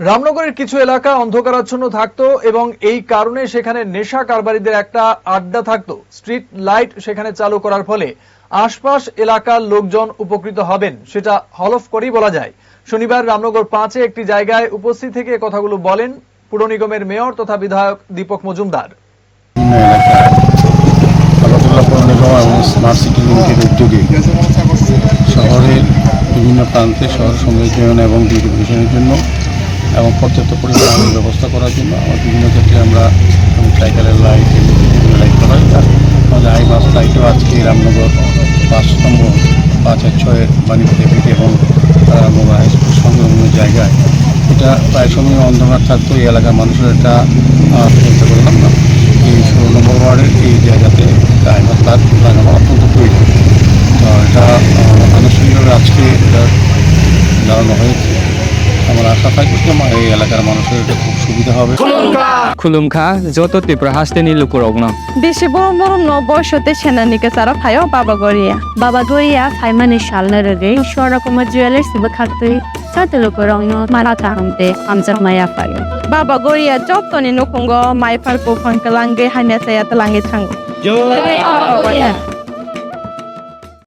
রামনগরের কিছু এলাকা অন্ধকারাচ্ছন্ন থাকতো এবং এই কারণে সেখানে নেশা কারবারিদের একটা আড্ডা থাকতো। স্ট্রিট লাইট সেখানে চালু করার ফলে আশপাশ এলাকার লোকজন উপকৃত হবেন, সেটা হলফ করেই বলা যায়। শনিবার রামনগর পাঁচে একটি জায়গায় উপস্থিত থেকে কথাগুলো বলেন পুর নিগমের মেয়র তথা বিধায়ক দীপক মজুমদার। শহরের বিভিন্ন প্রান্তে শহর সৌন্দর্যায়ন এবং বিউটিফিকেশনের জন্য এবং পর্যাপ্ত পরিমাণ ব্যবস্থা করার জন্য আমার বিভিন্ন ক্ষেত্রে আমরা সাইকেলের লাইট লাইট করা হয় তার আমাদের হাই মাস লাইটও আজকে রামনগর পাঁচ স্তম্ভ, পাঁচ আর ছয়ের বাণিজ্য এবং রামনগর হাই স্কুল সংলগ্ন জায়গায়। এটা প্রায় সময় অন্ধকার থাকতো এই এলাকার মানুষের এটা চিন্তা করলাম না। এই ষোলো নম্বর ওয়ার্ডের এই জায়গাতে হাইমাস লাইট লাগানো অত্যন্ত প্রয়োজন। তো এটা আনুষ্ঠানিকভাবে আজকে এটা লাগানো হয়েছে। আমরা আশা থাকি এই এলাকার মানুষের খুব সুবিধা হবে। খুলুমখা! যত তীব্র হাসতে নিলু করগ্ন। বেশি বরম বরম নব্বই সতে সেনানিকে সারা ফাইও বাবা গড়িয়া। বাবা গড়িয়া ফাই মানে শালনা রগে সব রকমের জুয়েলার্স বা খাতে সাথে লোক রং মারা থাকতে আমজার মায়া পাই বাবা গড়িয়া যত নি নুকুঙ্গ মাইফার কোফন কালাঙ্গে হাইনা সায়াতে লাঙ্গে থাঙ্গ